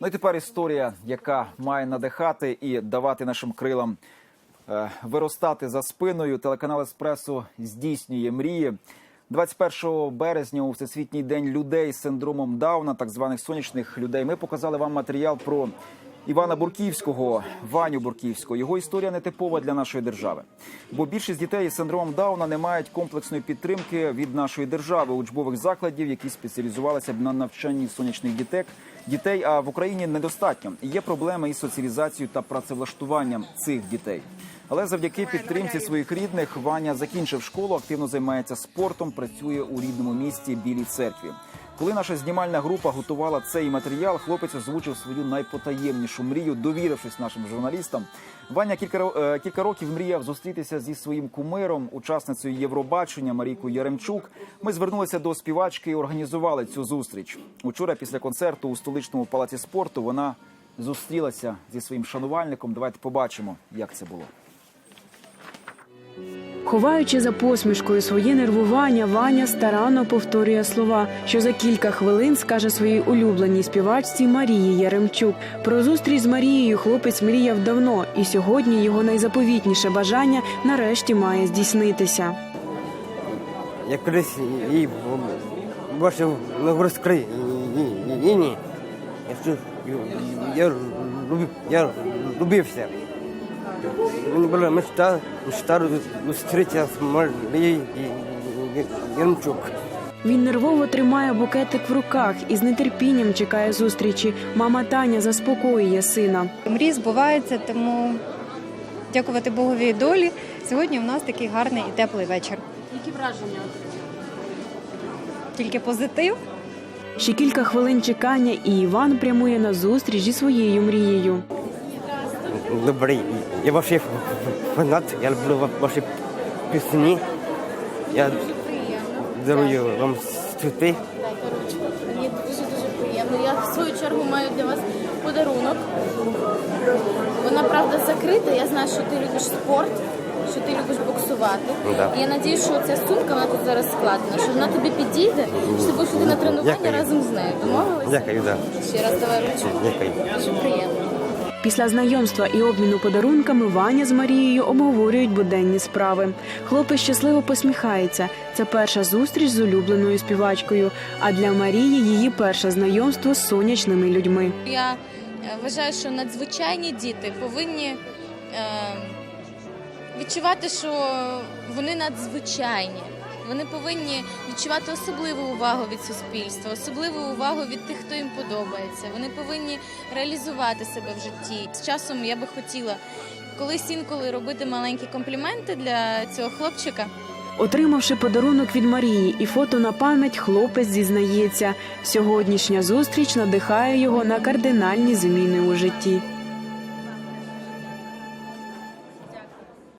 Ну і тепер історія, яка має надихати і давати нашим крилам е, виростати за спиною. Телеканал Еспресо здійснює мрії. 21 березня у всесвітній день людей з синдромом Дауна, так званих сонячних людей. Ми показали вам матеріал про Івана Бурківського, Ваню Бурківського. Його історія не типова для нашої держави. Бо більшість дітей із синдромом Дауна не мають комплексної підтримки від нашої держави учбових закладів, які спеціалізувалися б на навчанні сонячних дітек. Дітей, в Україні недостатньо. Є проблеми із соціалізацією та працевлаштуванням цих дітей. Але завдяки підтримці своїх рідних Ваня закінчив школу, активно займається спортом, працює у рідному місті Білій церкві. Коли наша знімальна група готувала цей матеріал, хлопець озвучив свою найпотаємнішу мрію, довірившись нашим журналістам. Ваня кілька е, кілька років мріяв зустрітися зі своїм кумиром, учасницею Євробачення Марійкою Яремчук. Ми звернулися до співачки і організували цю зустріч. Учора, після концерту у столичному палаці спорту, вона зустрілася зі своїм шанувальником. Давайте побачимо, як це було. Ховаючи за посмішкою своє нервування, Ваня старанно повторює слова, що за кілька хвилин скаже своїй улюбленій співачці Марії Яремчук. Про зустріч з Марією хлопець мріяв давно, і сьогодні його найзаповітніше бажання нарешті має здійснитися. Я колись її бачив на любив- я любився. Мені була мечта, мечта зустрітися з Марією Янчук. Він нервово тримає букетик в руках і з нетерпінням чекає зустрічі. Мама Таня заспокоює сина. Мрії збуваються, тому дякувати Богові і долі. Сьогодні у нас такий гарний і теплий вечір. Які враження? Тільки позитив. Ще кілька хвилин чекання, і Іван прямує на зустріч зі своєю мрією. Добрий. Я ваший фанат, я люблю ваші пісні. Я дарую вам цвіти. Мені дуже дуже приємно. Я в свою чергу маю для вас подарунок. Вона правда закрита. Я знаю, що ти любиш спорт, що ти любиш боксувати. Да. І я надію, що ця сумка вона тут зараз складена, що вона тобі підійде, що ти будеш йти на тренування Дякую. разом з нею. Домовилися? Дякую, да. Ще раз давай ручку. Дякую. Дуже приємно. Після знайомства і обміну подарунками Ваня з Марією обговорюють буденні справи. Хлопець щасливо посміхається. Це перша зустріч з улюбленою співачкою. А для Марії її перше знайомство з сонячними людьми. Я е, вважаю, що надзвичайні діти повинні е, відчувати, що вони надзвичайні. Вони повинні відчувати особливу увагу від суспільства, особливу увагу від тих, хто їм подобається. Вони повинні реалізувати себе в житті. З часом я би хотіла колись інколи робити маленькі компліменти для цього хлопчика. Отримавши подарунок від Марії і фото на пам'ять, хлопець зізнається, сьогоднішня зустріч надихає його на кардинальні зміни у житті.